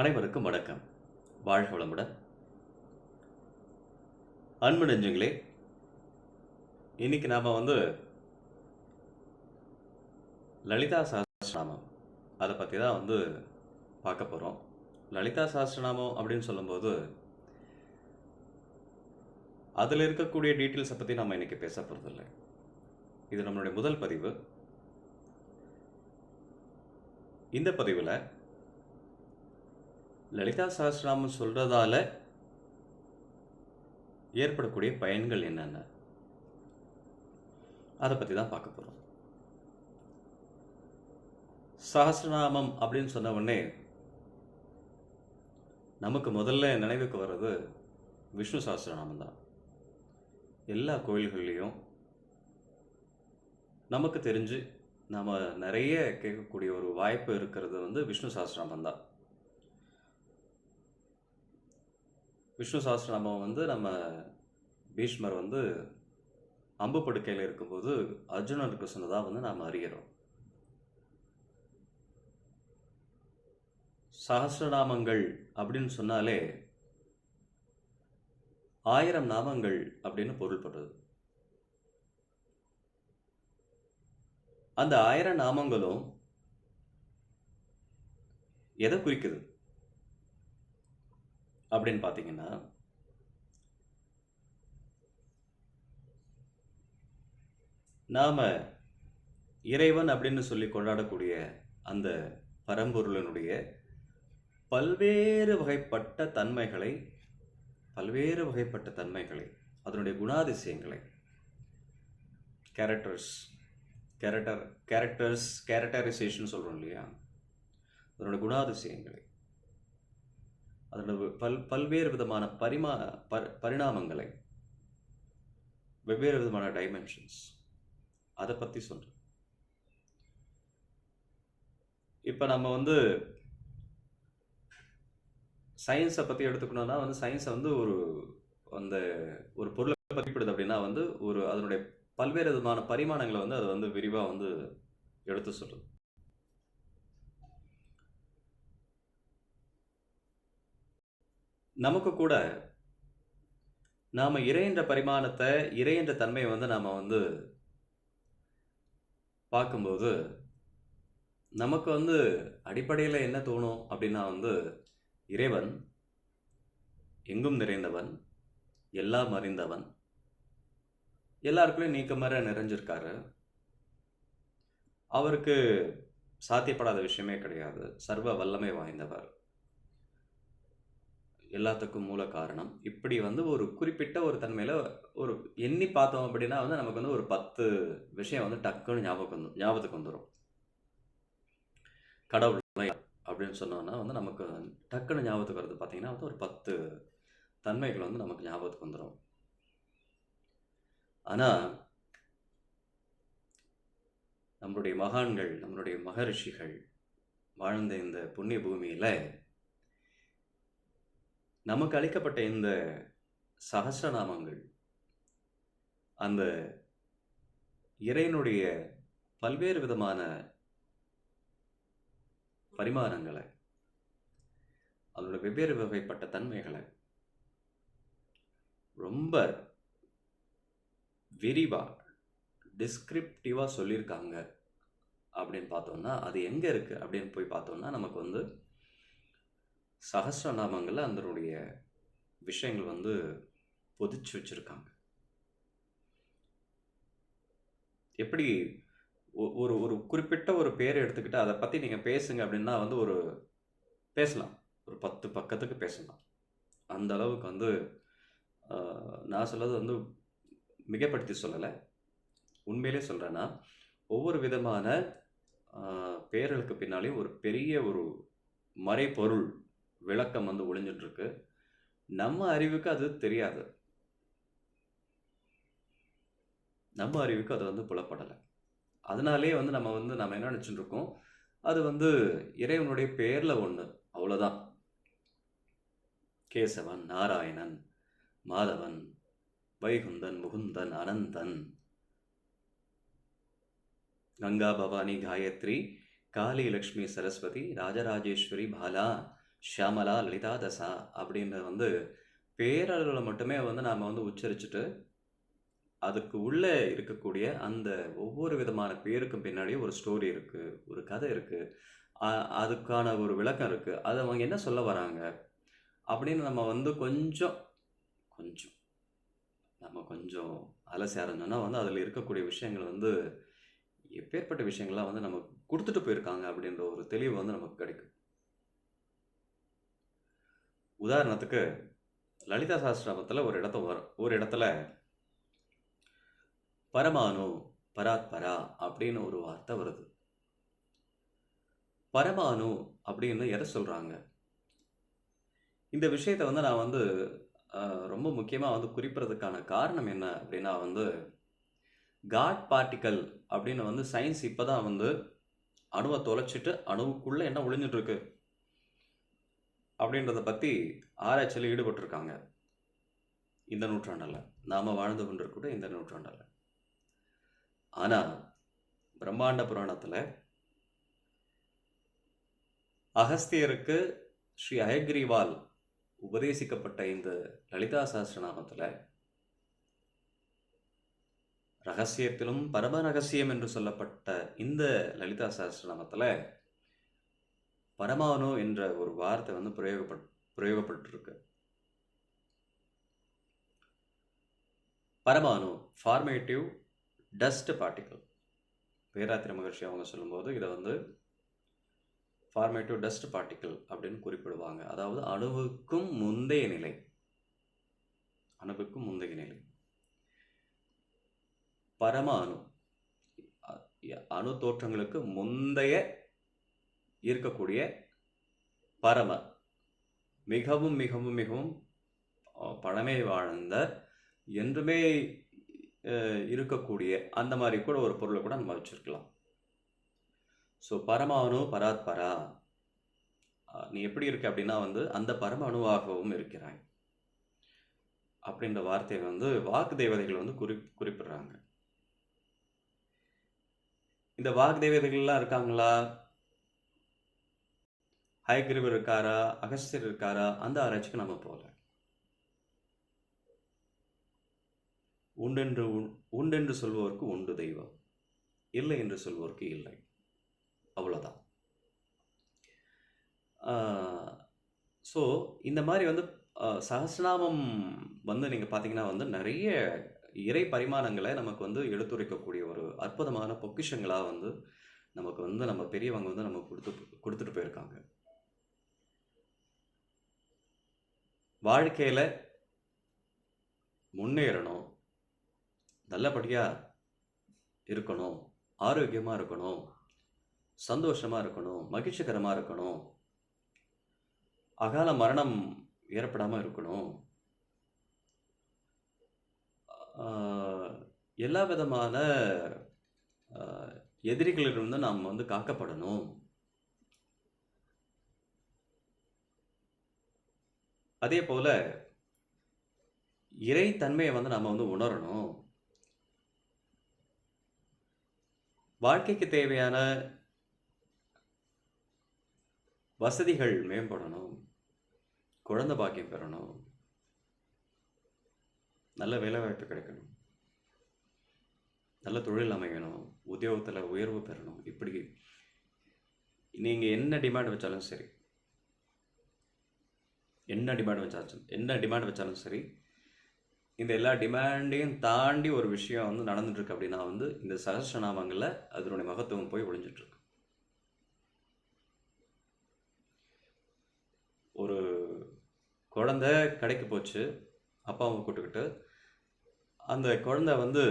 அனைவருக்கும் வணக்கம். வாழ்க வளமுடன். அன்பு நெஞ்சுங்களே இன்னைக்கு நாம் வந்து லலிதா சாஸ்திரநாமம் அதை பற்றி தான் வந்து பார்க்க போகிறோம் லலிதா சாஸ்திரநாமம் அப்படின்னு சொல்லும்போது அதில் இருக்கக்கூடிய டீட்டெயில்ஸை பற்றி நம்ம இன்றைக்கி பேச போகிறதில்லை இது நம்மளுடைய முதல் பதிவு. இந்த பதிவில் லலிதா சஹஸ்ரநாமம் சொல்கிறதால ஏற்படக்கூடிய பயன்கள் என்னென்ன? அதை பற்றி தான் பார்க்க போகிறோம் சஹஸ்ரநாமம் அப்படின்னு சொன்ன உடனே நமக்கு முதல்ல நினைவுக்கு வர்றது விஷ்ணு சஹஸ்ரநாமம் தான். எல்லா கோயில்கள்லேயும் நமக்கு தெரிஞ்சு நம்ம நிறைய கேட்கக்கூடிய ஒரு வாய்ப்பு இருக்கிறது வந்து விஷ்ணு சஹஸ்ரநாமம் தான். விஷ்ணு சஹஸ்ரநாமம் வந்து நம்ம பீஷ்மர் வந்து அம்பு படுக்கையில் இருக்கும்போது அர்ஜுனனுக்கு சொன்னதாக வந்து நாம் அறிகிறோம். சஹஸ்ரநாமங்கள் அப்படின்னு சொன்னாலே ஆயிரம் நாமங்கள் அப்படின்னு பொருள்படுறது அந்த ஆயிரம் நாமங்களும் எதை குறிக்குது? அப்படின்னு பார்த்தீங்கன்னா நாம இறைவன் அப்படின்னு சொல்லி கொண்டாடக்கூடிய அந்த பரம்பொருளனுடைய பல்வேறு வகைப்பட்ட தன்மைகளை பல்வேறு வகைப்பட்ட தன்மைகளை அதனுடைய குணாதிசயங்களை கேரக்டர்ஸ் கேரக்டர் கேரக்டர்ஸ் கேரக்டரைசேஷன் சொல்கிறோம் இல்லையா? அதனுடைய குணாதிசயங்களை அதோட பல் பல்வேறு விதமான பரிமா பர் பரிணாமங்களை வெவ்வேறு விதமான டைமென்ஷன்ஸ் அதை பற்றி சொல்கிறேன் இப்போ நம்ம வந்து சயின்ஸை பற்றி எடுத்துக்கணும்னா வந்து சயின்ஸை வந்து ஒரு அந்த ஒரு பொருளை பதிப்பிடுது அப்படின்னா வந்து ஒரு அதனுடைய பல்வேறு விதமான பரிமாணங்களை வந்து அதை வந்து விரிவாக வந்து எடுத்து சொல்கிறது நமக்கு கூட நாம் இறை என்ற பரிமாணத்தை இறை என்ற தன்மையை வந்து நாம் வந்து பார்க்கும்போது நமக்கு வந்து அடிப்படையில் என்ன தோணும் அப்படின்னா வந்து இறைவன் எங்கும் நிறைந்தவன் எல்லாம் அறிந்தவன் எல்லாருக்குள்ளேயும் நீக்கமர நிறைஞ்சிருக்காரு. அவருக்கு சாத்தியப்படாத விஷயமே கிடையாது. சர்வ வல்லமை வாய்ந்தவர். எல்லாத்துக்கும் மூல காரணம். இப்படி வந்து ஒரு குறிப்பிட்ட ஒரு தன்மையில் ஒரு எண்ணி பார்த்தோம் அப்படின்னா வந்து நமக்கு வந்து ஒரு பத்து விஷயம் வந்து டக்குன்னு ஞாபகம் வந்து ஞாபகத்துக்கு வந்துடும் கடவுள் அப்படின்னு சொன்னோன்னா வந்து நமக்கு டக்குன்னு ஞாபகத்துக்கு வரது பார்த்தீங்கன்னா வந்து ஒரு பத்து தன்மைகள் வந்து நமக்கு ஞாபகத்துக்கு வந்துடும் ஆனால் நம்மளுடைய மகான்கள் நம்மளுடைய மகரிஷிகள் வாழ்ந்த இந்த புண்ணிய பூமியில் நமக்கு அளிக்கப்பட்ட இந்த சகசிரநாமங்கள் அந்த இறைனுடைய பல்வேறு விதமான பரிமாணங்களை அதோட வெவ்வேறு வகைப்பட்ட தன்மைகளை ரொம்ப விரிவாக டிஸ்கிரிப்டிவாக சொல்லியிருக்காங்க அப்படின்னு பார்த்தோம்னா அது எங்கே இருக்குது அப்படின்னு போய் பார்த்தோம்னா நமக்கு வந்து சகசிரநாமங்களில் அதனுடைய விஷயங்கள் வந்து பொதிச்சு வச்சுருக்காங்க. எப்படி ஒ- ஒரு ஒரு குறிப்பிட்ட ஒரு பேரை எடுத்துக்கிட்டு அதை பற்றி நீங்கள் பேசுங்க அப்படின்னா வந்து ஒரு பேசலாம். ஒரு பத்து பக்கத்துக்கு பேசலாம். அந்த அளவுக்கு வந்து நான் சொல்றது வந்து மிகப்படுத்தி சொல்லலை. உண்மையிலே சொல்கிறேன்னா ஒவ்வொரு விதமான ஆஹ், பின்னாலேயும் ஒரு பெரிய ஒரு மறைப்பொருள் விளக்கம் வந்து ஒளிஞ்சிட்ருக்கு. நம்ம அறிவுக்கு அது தெரியாது. நம்ம அறிவுக்கு அது வந்து புலப்படலை. அதனாலே வந்து நம்ம வந்து நம்ம என்ன நினச்சிட்டு இருக்கோம் அது வந்து இறைவனுடைய பேரில் ஒன்று அவ்வளோதான் கேசவன் நாராயணன் மாதவன் வைகுந்தன் முகுந்தன் அனந்தன். கங்கா பவானி காயத்ரி காளி லக்ஷ்மி சரஸ்வதி ராஜராஜேஸ்வரி பாலா ஷியாமலா லலிதா தசா அப்படின்ற வந்து பேரளவில் மட்டுமே வந்து நாம் வந்து உச்சரிச்சுட்டு, அதுக்கு உள்ளே இருக்கக்கூடிய அந்த ஒவ்வொரு விதமான பேருக்கும் பின்னாடி ஒரு ஸ்டோரி இருக்குது ஒரு கதை இருக்குது அதுக்கான ஒரு விளக்கம் இருக்குது அதை அவங்க என்ன சொல்ல வராங்க? அப்படின்னு நம்ம வந்து கொஞ்சம் கொஞ்சம் நம்ம கொஞ்சம் அலசி ஆராய்ஞ்சோம்னா வந்து அதில் இருக்கக்கூடிய விஷயங்கள் வந்து எப்பேர்ப்பட்ட விஷயங்கள்லாம் வந்து நமக்கு கொடுத்துட்டு போயிருக்காங்க அப்படின்ற ஒரு தெளிவு வந்து நமக்கு கிடைக்கும். உதாரணத்துக்கு, லலிதா சஹஸ்ரநாமத்தில ஒரு இடத்த வரும். ஒரு இடத்துல பரமானு பராத்பரா அப்படின்னு ஒரு வார்த்தை வருது. பரமானு அப்படின்னு எதை சொல்கிறாங்க இந்த விஷயத்தை வந்து நான் வந்து ரொம்ப முக்கியமாக வந்து குறிப்பிட்றதுக்கான காரணம் என்ன அப்படின்னா வந்து, காட் பார்ட்டிக்கல் அப்படின்னு வந்து சயின்ஸ் இப்போ தான் வந்து அணுவை தொலைச்சிட்டு அணுவுக்குள்ளே என்ன ஒளிஞ்சிட்ருக்கு அப்படின்றத பற்றி ஆராய்ச்சியில் ஈடுபட்டிருக்காங்க. இந்த நூற்றாண்டில் நாம வாழ்ந்து கொண்டிருக்கூட இந்த நூற்றாண்டில் ஆனால் பிரம்மாண்ட புராணத்தில் அகஸ்தியருக்கு ஸ்ரீ அயக்ரிவால் உபதேசிக்கப்பட்ட இந்த லலிதா சாஸ்திரநாமத்தில் ரகசியத்திலும் பரம ரகசியம் என்று சொல்லப்பட்ட இந்த லலிதா சஹஸ்ரநாமத்தில பரமானு என்ற ஒரு வார்த்தை வந்து பிரயோகப்பட் பிரயோகப்பட்டிருக்கு. பரமானு ஃபார்மேட்டிவ் டஸ்ட் பார்ட்டிக்கல் பேராத்திரி மகர்ஷி அவங்க சொல்லும்போது, இதை வந்து ஃபார்மேட்டிவ் டஸ்ட் பார்ட்டிக்கல் அப்படின்னு குறிப்பிடுவாங்க. அதாவது அணுவுக்கும் முந்தைய நிலை. அணுவுக்கும் முந்தைய நிலை. பரம அணு. அணு தோற்றங்களுக்கு முந்தைய இருக்கக்கூடிய பரம. மிகவும், மிகவும், மிகவும் பழமை வாழ்ந்த, என்றுமே இருக்கக்கூடிய அந்த மாதிரி கூட ஒரு பொருளை கூட நம்ம வச்சிருக்கலாம். ஸோ பரமானு பராத்பரா. நீ எப்படி இருக்க அப்படின்னா வந்து, அந்த பரம அணுவாகவும் இருக்கிறாய். அப்படின்ற வார்த்தையை வந்து வாக்கு தேவதைகள் வந்து குறிப் குறிப்பிடுறாங்க. இந்த வாக்கு தேவதைகள்லாம் இருக்காங்களா? ஹயக்கிரீவர் இருக்காரா? அகஸ்தியர் இருக்காரா? அந்த ஆராய்ச்சிக்கு நம்ம போகல உண்டென்று உண் உண்டென்று சொல்வோருக்கு உண்டு தெய்வம். இல்லை என்று சொல்வோருக்கு இல்லை. அவ்வளோதான். ஸோ இந்த மாதிரி வந்து அ வந்து நீங்கள் பார்த்தீங்கன்னா வந்து நிறைய இறை பரிமாணங்களை நமக்கு வந்து எடுத்துரைக்கக்கூடிய ஒரு அற்புதமான பொக்கிஷங்களாக வந்து நமக்கு வந்து நம்ம பெரியவங்க வந்து நமக்கு கொடுத்து கொடுத்துட்டு போயிருக்காங்க. வாழ்க்கையில் முன்னேறணும். நல்லபடியாக இருக்கணும். ஆரோக்கியமாக இருக்கணும். சந்தோஷமாக இருக்கணும். மகிழ்ச்சிகரமாக இருக்கணும். அகால மரணம் ஏற்படாமல் இருக்கணும். எல்லா விதமான எதிரிகளிலிருந்து நாம் வந்து காக்கப்படணும். அதேபோல இறை இறைத்தன்மையை வந்து நம்ம வந்து உணரணும். வாழ்க்கைக்கு தேவையான வசதிகள் மேம்படணும். குழந்தை பாக்கியம் பெறணும். நல்ல வேலைவாய்ப்பு கிடைக்கணும். நல்ல தொழில் அமையணும். உத்தியோகத்தில் உயர்வு பெறணும். இப்படி நீங்கள் என்ன டிமாண்ட் வச்சாலும் சரி. என்ன டிமாண்ட் வச்சாச்சும் என்ன டிமாண்ட் வச்சாலும் சரி. இந்த எல்லா டிமாண்டையும் தாண்டி ஒரு விஷயம் வந்து நடந்துட்டுருக்கு அப்படின்னா வந்து, இந்த சகசநாமங்களில் அதனுடைய மகத்துவம் போய் ஒழிஞ்சிட்ருக்கு ஒரு குழந்தை கடைக்கு போச்சு. அப்பாவை கூட்டுக்கிட்டு. அந்த குழந்தை வந்து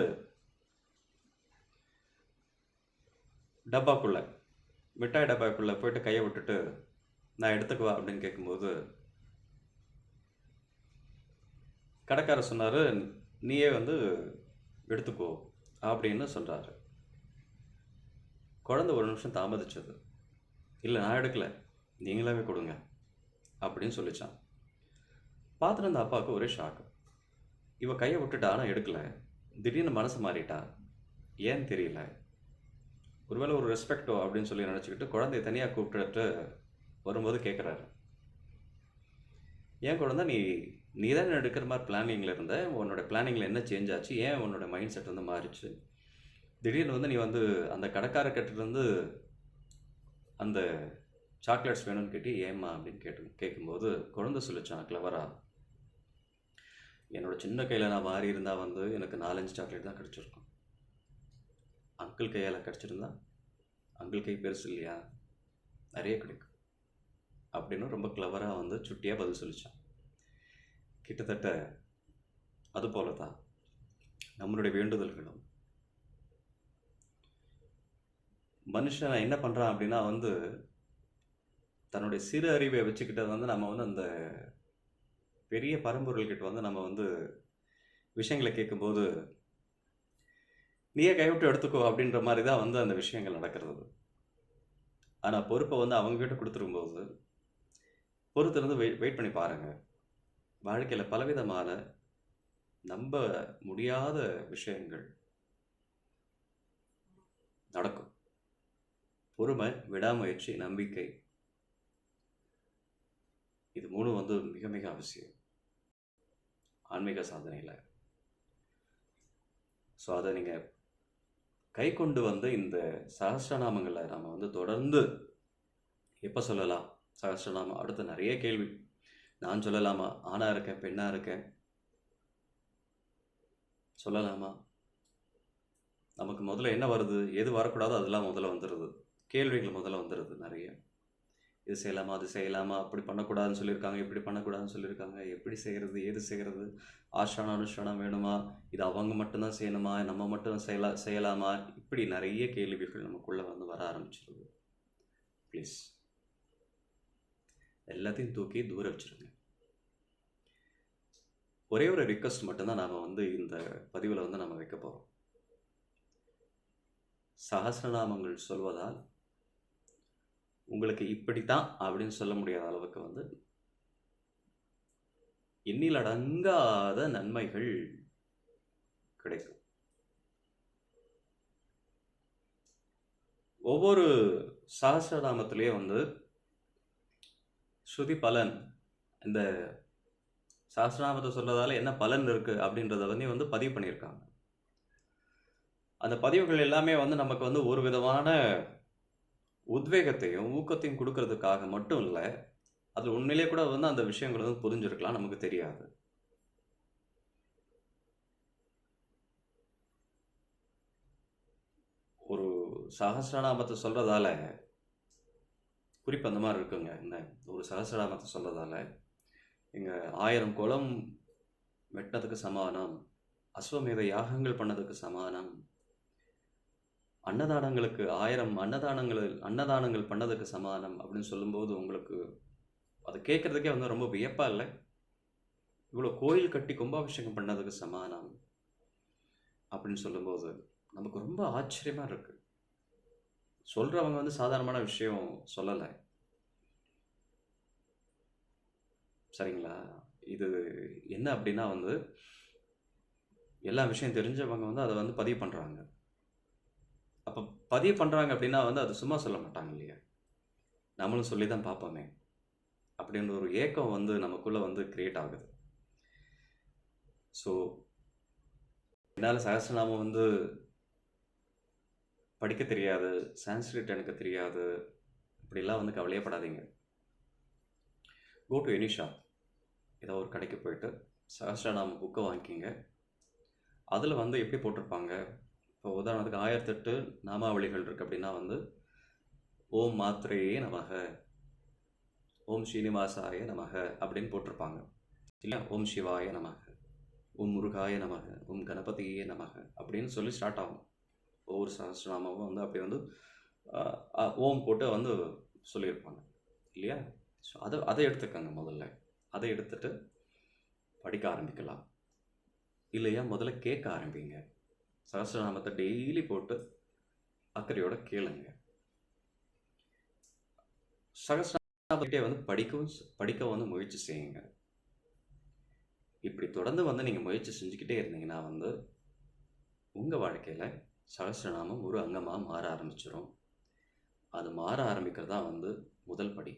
டப்பாக்குள்ளே மிட்டாய் டப்பாக்குள்ளே போயிட்டு கையை விட்டுட்டு, "நான் எடுத்துக்குவா அப்படின்னு கேட்கும்போது கடைக்காரர் சொன்னார் "நீயே வந்து எடுத்துக்கோ" அப்படின்னு சொல்கிறாரு குழந்தை ஒரு நிமிஷம் தாமதிச்சது. இல்லை நான் எடுக்கல. நீங்களாவே கொடுங்க அப்படின்னு சொல்லிச்சான் பார்த்துட்டு அந்த அப்பாவுக்கு ஒரே ஷாக்கு இவ கையை விட்டுட்டா, ஆனால் எடுக்கல. திடீர்னு மனசு மாறிட்டா. ஏன்னு தெரியல. ஒருவேளை ஒரு ரெஸ்பெக்ட்டோ அப்படின்னு சொல்லி நினச்சிக்கிட்டு குழந்தைய தனியாக கூப்பிட்டுட்டு வரும்போது கேட்குறாரு. ஏன் குழந்தை நீ நீ தான் எடுக்கிற மாதிரி பிளானிங்கில் இருந்த உன்னோட பிளானிங்கில் என்ன சேஞ்ச் ஆச்சு? ஏன் உன்னோட மைண்ட் செட் வந்து மாறிச்சு? திடீர்னு வந்து நீ வந்து அந்த கடைக்கார கட்டிலேருந்து அந்த சாக்லேட்ஸ் வேணும்னு கேட்டி ஏம்மா? அப்படின்னு கேட்டு கேட்கும்போது குழந்தை சொல்லிச்சான் கிளவரா என்னோடய சின்ன கையில் நான் மாறி இருந்தால் வந்து எனக்கு நாலஞ்சு சாக்லேட் தான் கிடச்சிருக்கும். அங்கிள் கையால் கிடச்சிருந்தா அங்கிள் கை பெருசு இல்லையா? நிறைய கிடைக்கும். அப்படின்னு ரொம்ப கிளவராக வந்து சுட்டியாக பதில் சொல்லிச்சான். கிட்டத்தட்ட அது போல தான் நம்மளுடைய வேண்டுதல்களும். மனுஷன் என்ன பண்ணுறான் அப்படின்னா வந்து தன்னுடைய சிறு அறிவை வச்சுக்கிட்டது வந்து நம்ம வந்து அந்த பெரிய பரம்பொருள்கிட்ட வந்து நம்ம வந்து விஷயங்களை கேட்கும்போது நீயே கைவிட்டு எடுத்துக்கோ அப்படின்ற மாதிரி தான் வந்து அந்த விஷயங்கள் நடக்கிறது. ஆனால் பொறுப்பை வந்து அவங்ககிட்ட கொடுத்துருக்கும்போது பொறுத்திருந்து வெயிட் வெயிட் பண்ணி பாருங்கள் வாழ்க்கையில் பலவிதமான நம்ப முடியாத விஷயங்கள் நடக்கும். பொறுமை விடாமுயற்சி நம்பிக்கை. இது மூணும் வந்து மிக மிக அவசியம். ஆன்மீக சாதனையில். ஸோ அதை நீங்கள் கை கொண்டு வந்து இந்த சகஸ்ரநாமங்களை நம்ம வந்து தொடர்ந்து எப்போ சொல்லலாம்? சகஸ்ரநாமம் அடுத்து நிறைய கேள்வி. நான் சொல்லலாமா? ஆணாக இருக்கேன் பெண்ணாக இருக்கேன். சொல்லலாமா? நமக்கு முதல்ல என்ன வருது? எது வரக்கூடாதோ அதெல்லாம் முதல்ல வந்துடுது கேள்விகள் முதல்ல வந்துடுது நிறைய. இது செய்யலாமா? அது செய்யலாமா? அப்படி பண்ணக்கூடாதுன்னு சொல்லியிருக்காங்க இப்படி பண்ணக்கூடாதுன்னு சொல்லியிருக்காங்க எப்படி செய்கிறது ஏது செய்கிறது ஆஷான அனுஷ்டானம் வேணுமா? இது அவங்க மட்டும்தான் செய்யணுமா? நம்ம மட்டும் செய்யலா செய்யலாமா? இப்படி நிறைய கேள்விகள் நமக்குள்ளே வந்து வர ஆரம்பிச்சிருது. ப்ளீஸ் எல்லாத்தையும் தூக்கி தூர வச்சுருங்க. ஒரே ஒரு ரிக்வஸ்ட் மட்டும்தான் நாம் வந்து இந்த பதிவில் வந்து நம்ம வைக்க போகிறோம் சகசிரநாமங்கள் சொல்வதால் உங்களுக்கு இப்படித்தான் அப்படின்னு சொல்ல முடியாத அளவுக்கு வந்து எண்ணில் அடங்காத நன்மைகள் கிடைக்கும். ஒவ்வொரு சகசிரநாமத்திலேயே வந்து ஸ்ருதி பலன். இந்த சகசிரநாமத்தை சொல்கிறதால என்ன பலன் இருக்குது அப்படின்றத வந்து வந்து பதிவு பண்ணியிருக்காங்க. அந்த பதிவுகள் எல்லாமே வந்து நமக்கு வந்து ஒரு விதமான உத்வேகத்தையும் ஊக்கத்தையும் கொடுக்கறதுக்காக மட்டும் இல்லை அது உண்மையிலே கூட வந்து அந்த விஷயங்கள் வந்து புரிஞ்சிருக்கலாம் நமக்கு தெரியாது. ஒரு சகசிரநாமத்தை சொல்கிறதால குறிப்பு அந்த மாதிரி இருக்குங்க. என்ன ஒரு சகசிரநாமத்தை சொல்கிறதால எங்கள் ஆயிரம் குளம் வெட்டினதுக்கு சமானம் அஸ்வமேத யாகங்கள் பண்ணதுக்கு சமானம் அன்னதானங்களுக்கு ஆயிரம் அன்னதானங்கள் அன்னதானங்கள் பண்ணதுக்கு சமானம் அப்படின்னு சொல்லும்போது உங்களுக்கு அதை கேட்குறதுக்கே வந்து ரொம்ப வியப்பாக இல்லை? இவ்வளோ கோயில் கட்டி கும்பாபிஷேகம் பண்ணதுக்கு சமானம் அப்படின்னு சொல்லும்போது நமக்கு ரொம்ப ஆச்சரியமாக இருக்குது சொல்கிறவங்க வந்து சாதாரணமான விஷயம் சொல்லலை. சரிங்களா? இது என்ன அப்படின்னா வந்து எல்லா விஷயம் தெரிஞ்சவங்க வந்து அதை வந்து பதிவு பண்ணுறாங்க அப்போ பதிவு பண்ணுறாங்க அப்படின்னா வந்து அது சும்மா சொல்ல மாட்டாங்க இல்லையா? நம்மளும் சொல்லி தான் பார்ப்போமே. அப்படின்ற ஒரு ஏக்கம் வந்து நமக்குள்ளே வந்து க்ரியேட் ஆகுது. ஸோ என்னால் சகசிரநாமம் வந்து படிக்க தெரியாது சான்ஸ்கிரிட் எனக்கு தெரியாது இப்படிலாம் வந்து கவலையப்படாதீங்க. கோ டு எனி ஷாப் ஏதோ ஒரு கடைக்கு போயிட்டு சகசிரநாம புக்கை வாங்கிக்கிங்க. அதில் வந்து எப்படி போட்டிருப்பாங்க? இப்போ உதாரணத்துக்கு ஆயிரத்தெட்டு நாமாவளிகள் இருக்குது அப்படின்னா வந்து ஓம் மாத்திரையே நமக ஓம் ஸ்ரீனிவாசாய நமக அப்படின்னு போட்டிருப்பாங்க. இல்லையா? ஓம் சிவாய நமக ஓம் முருகாய நமக ஓம் கணபதியே நமக அப்படின்னு சொல்லி ஸ்டார்ட் ஆகும். ஒவ்வொரு சஹசிரநாமாவும் வந்து அப்படி வந்து ஓம் போட்டு வந்து சொல்லியிருப்பாங்க. இல்லையா? ஸோ அதை அதை எடுத்துக்கங்க முதல்ல. அதை எடுத்துட்டு படிக்க ஆரம்பிக்கலாம். இல்லையா? முதல்ல கேட்க ஆரம்பிங்க. சஹசிரநாமத்தை டெய்லி போட்டு அக்கறையோட கேளுங்க. சகசிரநாமத்தை வந்து படிக்கவும் படிக்க வந்து முயற்சி செய்யுங்க. இப்படி தொடர்ந்து வந்து நீங்கள் முயற்சி செஞ்சுக்கிட்டே இருந்தீங்கன்னா வந்து உங்கள் வாழ்க்கையில் சகசிரநாமம் ஒரு அங்கமாக மாற ஆரம்பிச்சிடும் அது மாற ஆரம்பிக்கிறது தான் வந்து முதல் படி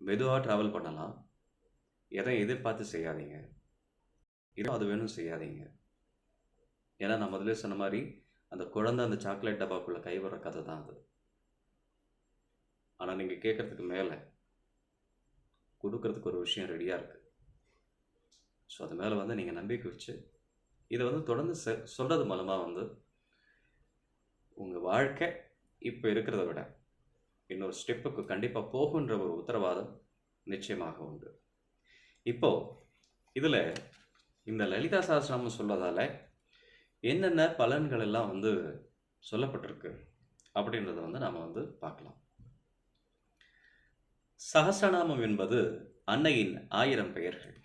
மெதுவாக ட்ராவல் பண்ணலாம். எதையும் எதிர்பார்த்து செய்யாதீங்க. இதோ அது வேணும் செய்யாதீங்க. ஏன்னா, நான் முதலே சொன்ன மாதிரி அந்த குழந்தை அந்த சாக்லேட் டப்பாக்குள்ளே கை கதை தான் அது. ஆனால் நீங்கள் கேட்குறதுக்கு மேலே கொடுக்கறதுக்கு ஒரு விஷயம் ரெடியாக இருக்குது ஸோ, அது மேலே வந்து நீங்கள் நம்பிக்கை வச்சு, இதை வந்து தொடர்ந்து செ மூலமாக வந்து உங்கள் வாழ்க்கை இப்போ இருக்கிறத விட, இன்னொரு ஸ்டெப்புக்கு கண்டிப்பாக போகுன்ற ஒரு உத்தரவாதம் நிச்சயமாக உண்டு. இப்போது இதில் இந்த லலிதா சாஸ்திரம் சொல்வதால, என்னென்ன பலன்கள் எல்லாம் வந்து சொல்லப்பட்டிருக்கு, அப்படின்றத வந்து நாம் வந்து பார்க்கலாம். சஹஸ்ரநாமம் என்பது அன்னையின் ஆயிரம் பெயர்கள்.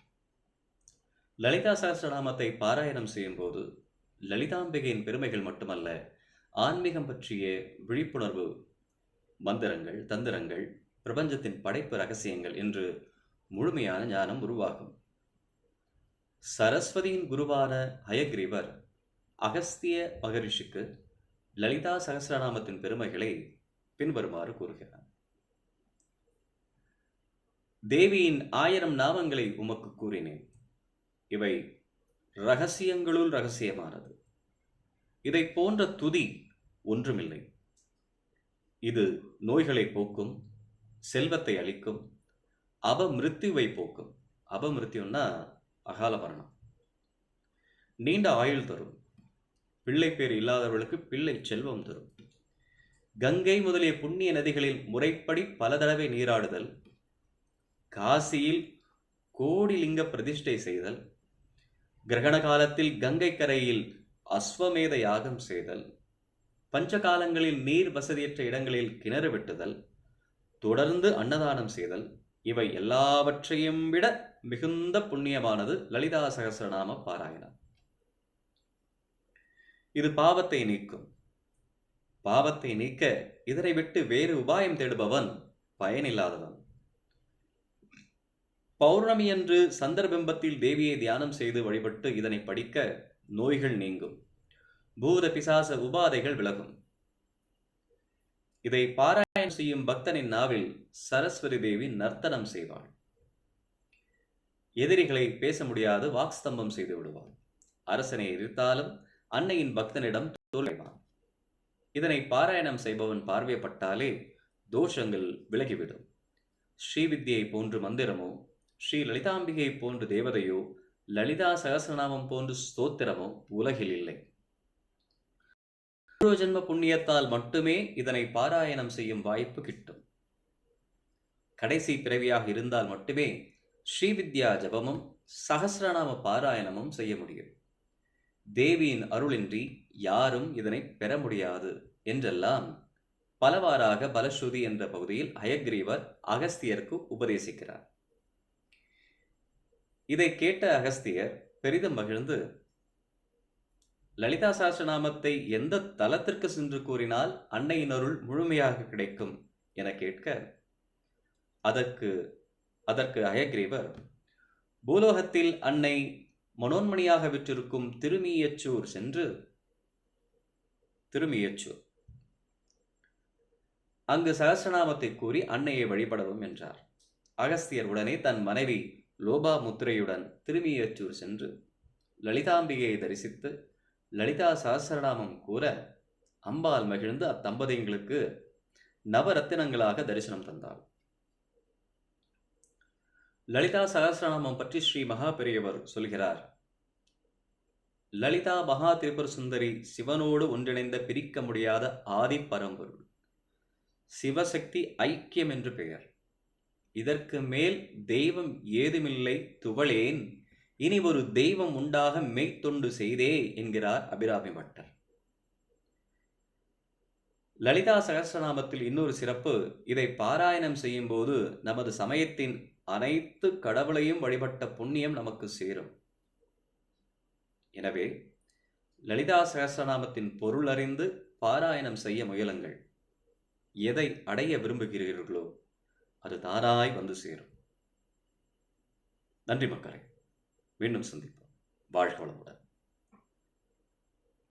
லலிதா சஹஸ்ரநாமத்தை பாராயணம் செய்யும்போது, லலிதாம்பிகையின் பெருமைகள் மட்டுமல்ல, ஆன்மீகம் பற்றிய விழிப்புணர்வு, மந்திரங்கள், தந்திரங்கள், பிரபஞ்சத்தின் படைப்பு ரகசியங்கள் என்று முழுமையான ஞானம் உருவாகும். சரஸ்வதியின் குருவான ஹயக்ரீவர், அகஸ்திய மகரிஷிக்கு லலிதா சகசிரநாமத்தின் பெருமைகளை பின்வருமாறு கூறுகிறார். தேவியின் ஆயிரம் நாமங்களை உமக்குக் கூறினேன். இவை ரகசியங்களுள் ரகசியமானது. இதைப் போன்ற துதி ஒன்றுமில்லை. இது நோய்களைப் போக்கும், செல்வத்தை அளிக்கும், அபமிருத்யுவைப் போக்கும். அபமிருத்யுன்னா அகால மரணம். நீண்ட ஆயுள் தரும். பிள்ளைப்பேறு இல்லாதவர்களுக்கு பிள்ளை செல்வம் தரும். கங்கை முதலிய புண்ணிய நதிகளில் முறைப்படி பல தடவை நீராடுதல், காசியில் கோடி லிங்க பிரதிஷ்டை செய்தல், கிரகண காலத்தில் கங்கை கரையில் அஸ்வமேத யாகம் செய்தல், பஞ்சகாலங்களில் நீர் வசதியற்ற இடங்களில் கிணறு வெட்டுதல், தொடர்ந்து அன்னதானம் செய்தல், இவை எல்லாவற்றையும் விட மிகுந்த புண்ணியமானது லலிதா சஹஸ்ரநாம பாராயணம். இது பாவத்தை நீக்கும். பாவத்தை நீக்க இதனை விட்டு வேறு உபாயம் தேடுபவன் பயனில்லாதவன். பௌர்ணமியன்று சந்தர்பிம்பத்தில் தேவியை தியானம் செய்து வழிபட்டு இதனை படிக்க நோய்கள் நீங்கும். பூத பிசாச உபாதைகள் விலகும். இதை பாராயணம் செய்யும் பக்தனின் நாவில் சரஸ்வதி தேவி நர்த்தனம் செய்வாள். எதிரிகளை பேச முடியாது வாக்ஸ்தம்பம் செய்து விடுவாள். அரசனை எதிர்த்தாலும் அன்னையின் பக்தனிடம் தோல்வான் இதனை பாராயணம் செய்பவன் பார்வையப்பட்டாலே தோஷங்கள் விலகிவிடும். ஸ்ரீவித்யை போன்று மந்திரமோ, ஸ்ரீ லலிதாம்பிகை போன்று தேவதையோ, லலிதா சகஸ்ரநாமம் போன்று ஸ்தோத்திரமோ உலகில் இல்லை. பூர்வ ஜென்ம புண்ணியத்தால் மட்டுமே இதனை பாராயணம் செய்யும் வாய்ப்பு கிட்டும். கடைசி பிறவியாக இருந்தால் மட்டுமே ஸ்ரீவித்யா ஜபமும் சஹஸ்ரநாம பாராயணமும் செய்ய முடியும். தேவியின் அருளின்றி யாரும் இதனை பெற முடியாது என்றெல்லாம் பலவாறாக பலஸ்ருதி என்ற பகுதியில் ஹயக்ரீவர் அகஸ்தியருக்கு உபதேசிக்கிறார். இதை கேட்ட அகஸ்தியர் பெரிதும் மகிழ்ந்து, லலிதா சாஸ்திரநாமத்தை எந்த தலத்திற்கு சென்று கூறினால் அன்னையின் அருள் முழுமையாக கிடைக்கும் என கேட்க, அதற்கு அதற்கு அயக்ரீவர் பூலோகத்தில் அன்னை மனோன்மணியாக விற்றிருக்கும் திருமியச்சூர் சென்று திருமியச்சூர் அங்கு சஹஸ்ரநாமத்தை கூறி அன்னையை வழிபடவும் என்றார். அகஸ்தியர் உடனே தன் மனைவி லோபாமுத்திரையுடன் திருமியச்சூர் சென்று லலிதாம்பிகையை தரிசித்து லலிதா சஹஸ்ரநாமம் கூற அம்பாள் மகிழ்ந்து அத்தம்பதியங்களுக்கு நவரத்தினங்களாக தரிசனம் தந்தாள். லலிதா சஹஸ்ரநாமம் பற்றி ஸ்ரீ மகா பெரியவர் சொல்கிறார். லலிதா மகா திரிபுர சுந்தரி சிவனோடு ஒன்றிணைந்த பிரிக்க முடியாத ஆதி பரம்பொருள். சிவசக்தி ஐக்கியம் என்று பெயர். இதற்கு மேல் தெய்வம் ஏதுமில்லை துவளேன் இனி ஒரு தெய்வம் உண்டாக மெய்த்தொண்டு செய்தே என்கிறார் அபிராமி பட்டர். லலிதா சகஸ்ரநாமத்தில் இன்னொரு சிறப்பு இதை பாராயணம் செய்யும்போது நமது சமயத்தின் அனைத்து கடவுளையும் வழிபட்ட புண்ணியம் நமக்கு சேரும். எனவே லலிதா சகசிரநாமத்தின் பொருள் அறிந்து பாராயணம் செய்ய முயலுங்கள். எதை அடைய விரும்புகிறீர்களோ அது தானாய் வந்து சேரும். நன்றி மக்களே. மீண்டும் சந்திப்போம். வாழ்க வளமுடன்.